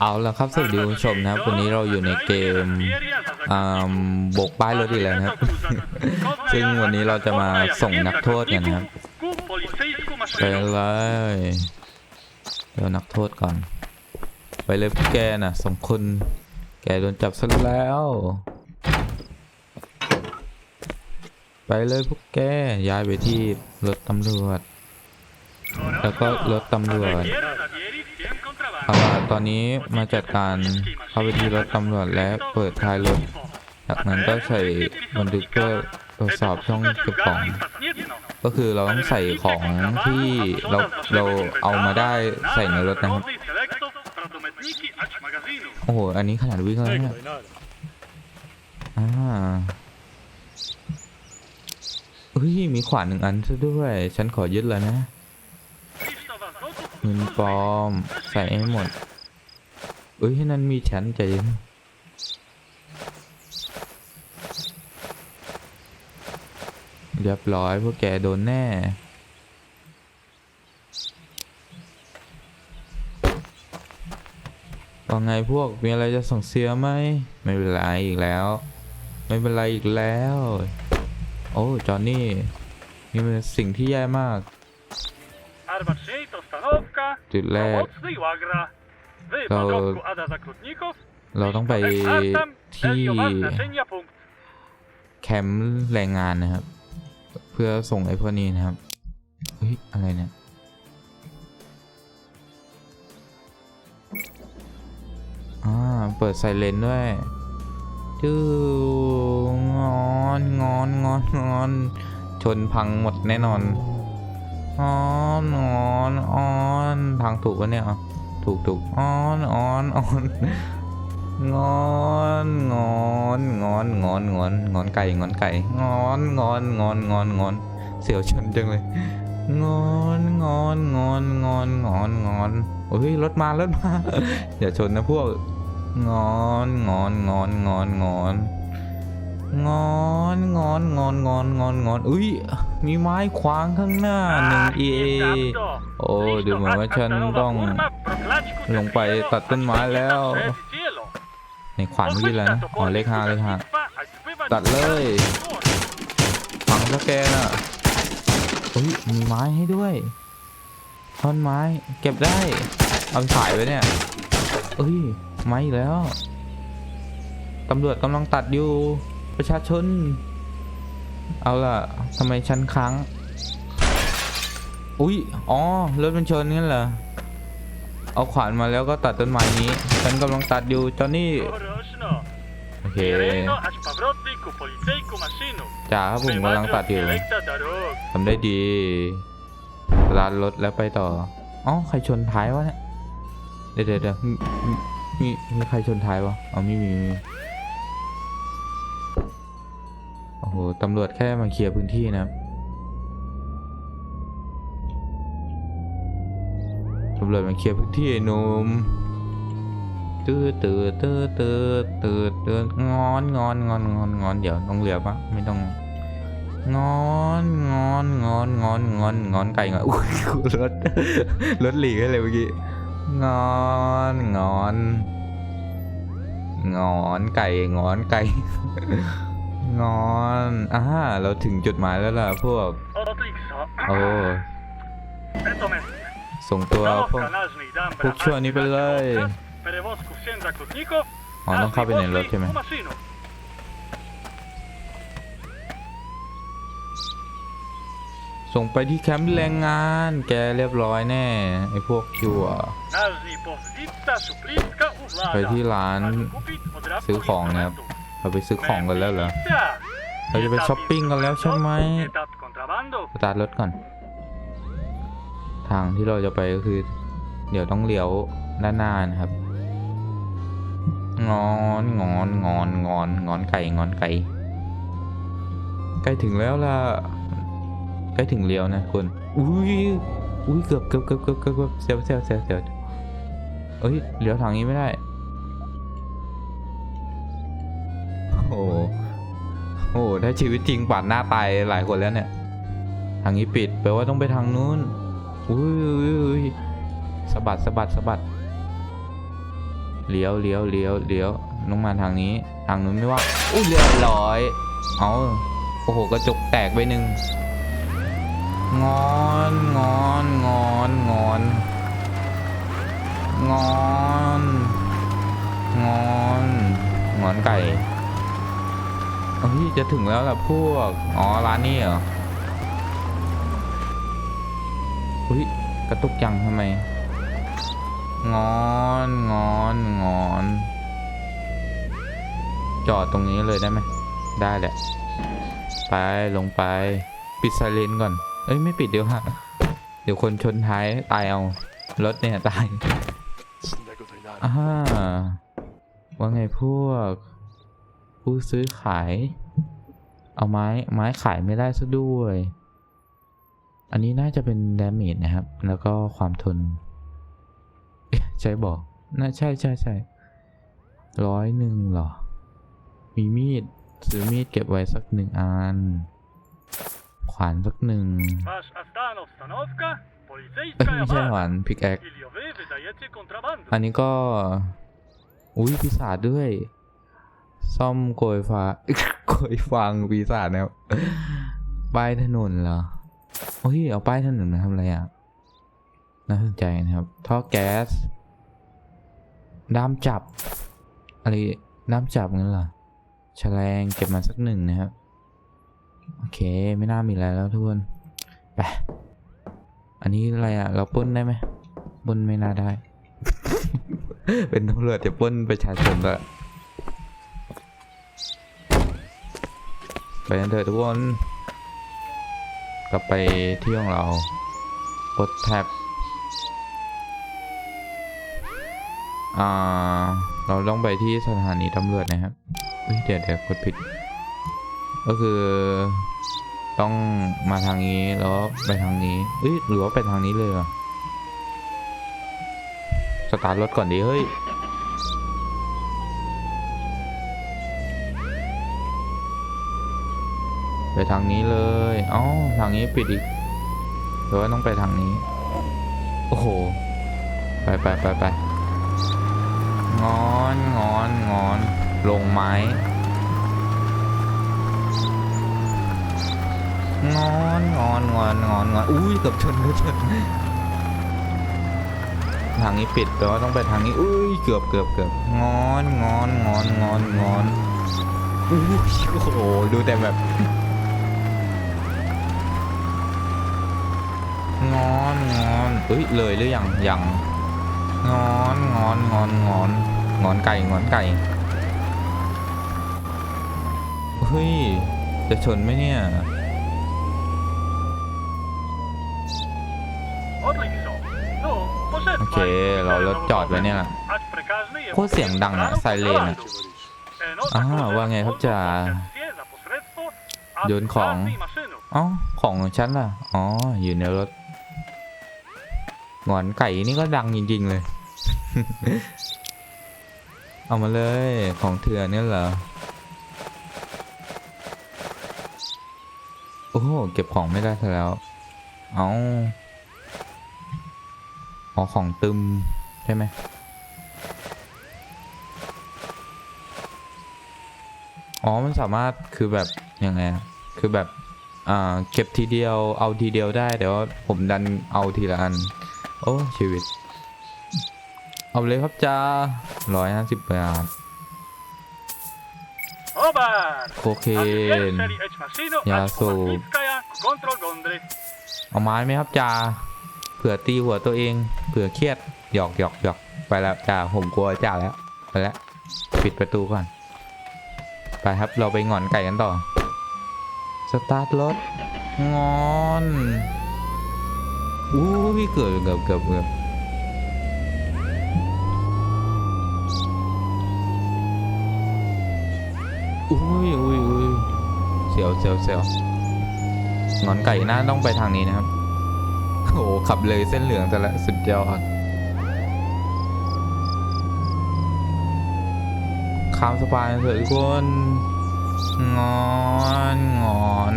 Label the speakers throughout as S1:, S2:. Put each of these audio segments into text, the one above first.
S1: เอาละครับสวัสดีคุณผู้ชมนะครับวันนี้เราอยู่ในเกมบกป้ายรถอีกแล้วนะครับ ซึ่งวันนี้เราจะมาส่งนักโทษกันนะครับไปเลยเดี๋ยวนักโทษก่อน ไปเลยพวกแกน่ะสองคนแกโดนจับซะแล้ว ไปเลยพวกแกย้ายไปที่รถตำรวจ แล้วก็รถตำรวจ ตอนนี้มาจัดการเข้าไปที่รถตำรวจและเปิดท้ายรถ จากนั้นก็ใส่บันทึกเพื่อตรวจสอบช่องเก็บของ ก็คือเราต้องใส่ของที่เราเราเอามาได้ใส่ในรถนะครับ โอ้โห อันนี้ขนาดวิ่งแล้วเนี่ยอ่าเฮ้ย มีขวานหนึ่งอันซะด้วย ฉันขอยึดแล้วนะเงินปลอม ใส่ให้หมด เอ้ยนั่นมีฉันใจเย็นเรียบร้อยพวกแกโดนแน่ว่าไงพวกมีอะไรจะส่งเสียไหมไม่เป็นไรอีกแล้ว ไม่เป็นไรอีกแล้ว โอ้จอห์นนี่นี่มันสิ่งที่แย่มากจุดแรก เราเราต้องไปที่แคมป์แรงงานนะครับ เพื่อส่งไอ้พวกนี้นะครับเฮ้ยอะไรเนี่ยอ่าเปิดไซเรนด้วยจื้องอนงอนงอนงอน ชนพังหมดแน่นอนอ้อนงอนอ้อนทางถูกปะเนี่ยอะ ถูกถูกอ้อนอ้อนอ้อนงอนงอนงอนงอนงอนงอนไก่งอนไก่งอนงอนงอนงอนงอนเสียวชนจังเลยงอนงอนงอนงอนงอนงอนโอ้ยรถมารถมาอย่าชนนะพวกงอนงอนงอนงอนงอนงอนงอนงอนงอนงอนงอนอุ้ยมีไม้ขวางข้างหน้าหนึ่งเอโอ้ดูเหมือนว่าฉันต้อง ลงไปตัดต้นไม้แล้วในขวานเมื่อกี้แล้วนะอ๋อเลขห้าเลขห้าตัดเลยฝังสแกนอะอุ้ยมีไม้ให้ด้วยท่อนไม้เก็บได้ เอาไปขายไว้เนี่ยเอ้ยไม่อีกแล้วตำรวจกำลังตัดอยู่ประชาชน เอาล่ะทำไมฉันค้าง อุ๊ย อ๋อ รถมันชนงั้นเหรอ เอาขวานมาแล้วก็ตัดต้นไม้นี้ ฉันกำลังตัดอยู่จอนนี่โอเคจ๋าครับผมกำลังตัดอยู่ทำได้ดีร้านรถแล้วไปต่ออ๋อใครชนท้ายวะเนี่ยเดี๋ยวเดี๋ยวมีมีใครชนท้ายวะอ๋อไม่มีม่มีโอ้โหตำรวจแค่มาเคลียร์พื้นที่นะครับ ตำรวจมาเคลียร์พื้นที่ไอ้หนุ่มตื้อตื้อตื้อตื้อตื้อตื้องอนงอนงอนงอนงอนเดี๋ยวต้องเหลือปะไม่ต้องงอนงอนงอนงอนงอนงอนไก่งอนอุ้ยรถรถหลีกให้เลยเมื่อกี้งอนงอนงอนไก่งอนไก่งอนอ่าเราถึงจุดหมายแล้วล่ะพวกโอ้ ส่งตัวพวกพวกชั่วนี้ไปเลยอ๋อต้องเข้าไปในรถใช่ไหมส่งไปที่แคมป์แรงงาน แกเรียบร้อยแน่ไอ้พวกชั่วไปที่ร้านซื้อของนะครับเราไปซื้อของกันแล้วเหรอเราจะไปช้อปปิ้งกันแล้วใช่ไหมสตาร์ทรถก่อน ทางที่เราจะไปก็คือ เดี๋ยวต้องเลี้ยวด้านหน้านะครับ งอนงอนงอนงอนงอนไก่งอนไก่ใกล้ถึงแล้วล่ะใกล้ถึงเลี้ยวนะคุณอุ้ยอุ้ยเกือบเกือบเกือบเกือบเกือบเกือบเซลเซลเซลเซลเอ้ยเลี้ยวทางนี้ไม่ได้โอ้โหโอ้โหถ้าชีวิตจริงปาดหน้าตายหลายคนแล้วเนี่ย ทางนี้ปิดแปลว่าต้องไปทางนู้น อุ้ยสะบัดสะบัดสะบัดเลี้ยวเลี้ยวเลี้ยวเลี้ยวลงมาทางนี้ ทางนู้นไม่ว่าอุ้ยเรียบร้อย เอาโอ้โหกระจกแตกไปหนึ่งงอนงอนงอนงอนงอนงอนงอนไก่เฮ้ยจะถึงแล้วล่ะพวก อ๋อ ร้านนี้เหรอ อุ้ยกระตุกยังทำไม งอนงอนงอน จอดตรงนี้เลยได้ไหม ได้แหละ ไปลงไป ปิดไซเรนก่อน เอ้ย ไม่ปิดเดี๋ยวฮะ เดี๋ยวคนชนท้ายตายเอา รถเนี่ยตายอาว่าไงพวก ผู้ซื้อขาย เอาไม้ไม้ขายไม่ได้ซะด้วย อันนี้น่าจะเป็นดาเมจนะครับ แล้วก็ความทนเอ๊ะใช่บอกน่าใช่ใช่ใช่ร้อยหนึ่งเหรอ มีมีดซื้อมีดเก็บไว้สักหนึ่งอัน ขวานสักหนึ่ง
S2: Masz Astano wstanowka,
S1: เอ้ย
S2: policyjska
S1: ไม่ใช่ข
S2: jama.
S1: วานพิกแอค
S2: Ili wy wydajecie kontrabandę.
S1: อันนี้ก็ อุ้ยปีศาจด้วย ซ่อมโกยฟ้าโกยฟางปีศาจนะครับป้ายถนนเหรอ โอ้ยเอาป้ายถนหนึ่งมาทำอะไรอะ น่าสนใจนะครับ ท่อแก๊สด้ามจับ อะไรด้ามจับงั้นเหรอแฉลงเก็บมาสักหนึ่งนะครับ โอเคไม่น่ามีอะไรแล้วทุกคนไปอันนี้อะไรอะ เราปล้นได้ไหมปล้นไม่น่าได้ เป็นตำรวจจะปล้นประชาชนละไปกันเถอะทุกคน กลับไปที่ของเรากดแท็บอ่า เราต้องไปที่สถานีตำรวจนะครับเฮ้ยเดี๋ยวเดี๋ยวกดผิด ก็คือต้องมาทางนี้แล้วไปทางนี้เอ้ยหรือว่าไปทางนี้เลยเหรอสตาร์ทรถก่อนดีเฮ้ย ไปทางนี้เลยเอ้าทางนี้ปิดอีกหรือว่าต้องไปทางนี้ โอ้โห ไปไปไปไปงอนงอนงอนลงไม้งอนงอนงอนงอนงอนอุ้ยเกับชนเกับชนทางนี้ปิดแปลว่าต้องไปทางนี้อุ้ยเกือบเกือบเกือบงอนงอนงอนงอนงอนอุ้ยโอ้โหดูแต่แบบ ง อนงอนเอ้ยเลยหรือยังยังงอนงอนงอนงอนงอนไก่งอนไก่เฮ้ยจะชนไหมเนี่ยโอเคเรารถจอดไว้เนี่ยโคตรเสียงดังอะไซเรนอะ
S2: No,
S1: A,
S2: tak,
S1: ładnie,
S2: że
S1: chłopcia.
S2: konfrontacje za pośredstwo
S1: Dzień Khổng.
S2: administracji maszynu.
S1: เอ้าของของฉันล่ะ อ๋อ อยู่ในรถ งอนไก่นี่ก็ดังจริงๆเลย เอามาเลยของเถื่อนเนี่ยเหรอ โอ้โหเก็บของไม่ได้ซะแล้ว เอาอ๋อของตึมใช่ไหมอ๋อ มันสามารถคือแบบยังไง คือแบบ อ่า เก็บทีเดียว เอาทีเดียวได้ แต่ว่าผมดันเอาทีละอัน โอ้ ชีวิต เอาเลยครับจ้าร้อยห้าสิบบาท
S2: Obar!
S1: โคเคน
S2: Czyli eć maszynu,
S1: Ja
S2: ać
S1: są-
S2: Owatnickaja, kontrol gondry.
S1: เอาไม้ไหมครับจ้าเผื่อตีหัวตัวเองเผื่อเครียดหยอกหยอกหยอกไปแล้วจ้าผมกลัวจ้าแล้วไปแล้วปิดประตูก่อน ไปครับเราไปหงอนไก่กันต่อ สตาร์ทรถงอน อู้พี่เกือบเกือบเกือบเกือบอุ้ยอุ้ยอุ้ยเสียวเสียวเสียวงอนไก่น้าต้องไปทางนี้นะครับ โอ้ขับเลยเส้นเหลืองแต่ละสุดยอดข้ามสะพานเถอะทุกคนงอนงอน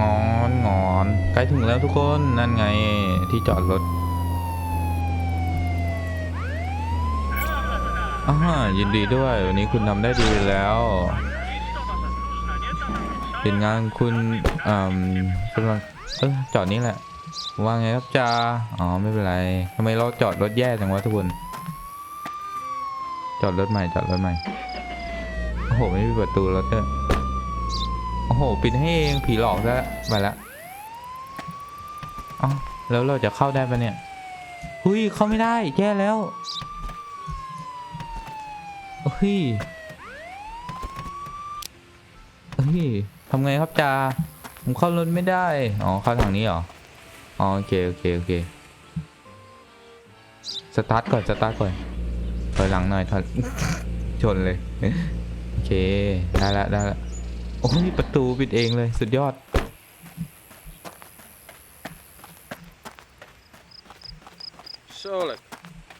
S1: ง อนงอนใกล้ถึงแล้วทุกคนนั่นไงที่จอดรถอ่ายินดีด้วยวันนี้คุณทำได้ดีแล้วเป็นงานคุณอ่ากำลังเออจอดนี่แหละ ว่าไงครับจ่าอ๋อไม่เป็นไรทำไมเราจอดรถแย่จังวะทุกคนจอดรถใหม่จอดรถใหม่โอ้โหไม่มีประตูรถด้วย โอ้โห ปิดให้เองผีหลอกซะไปละเอ้าแล้วเราจะเข้าได้ปะเนี่ยหุยเข้าไม่ได้แย่แล้วเฮ้ยเฮ้ยทำไงครับจ่าผมเข้ารถไม่ได้ อ๋อ เข้าทางนี้เหรอ อ๋อ โอเค โอเค โอเค สตาร์ทก่อน สตาร์ทก่อน ถอยหลังหน่อยถอยชนเลย โอเค ได้ละได้ละ โอ้ยประตูปิดเองเลยสุดยอด
S3: Solek.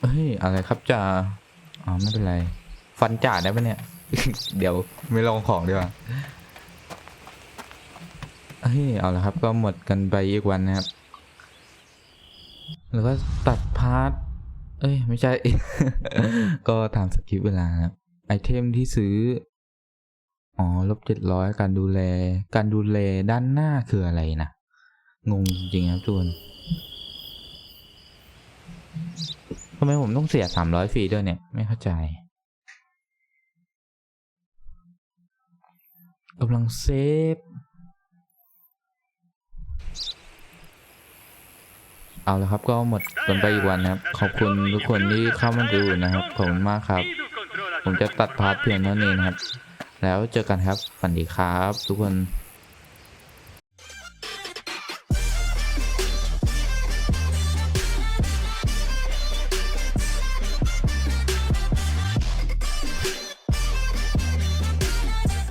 S1: เฮ้ยอะไรครับจ่าอ๋อไม่เป็นไร ฟันจ่าได้ปะเนี่ย เดี๋ยวไม่ลองของดีกว่าเฮ้ยเอาละครับ ก็หมดกันไปอีกวันนะครับหรือว่าตัดพาร์ทเอ้ย ไม่ใช่ ก็ตามสคริปต์เวลานะครับไอเทมที่ซื้ออ๋อ ลบเจ็ดร้อยการดูแล การดูแลด้านหน้าคืออะไรนะ งงจริงครับทุกคนทำไมผมต้องเสียสามร้อยฟรีด้วยเนี่ย ไม่เข้าใจกำลังเซฟ เอาละครับก็หมดกันไปอีกวันนะครับ ขอบคุณทุกคนที่เข้ามาดูนะครับ ขอบคุณมากครับ ผมจะตัดพาร์ทเพียงเท่านี้นะครับ แล้วเจอกันครับ ฝันดีครับ ทุกคน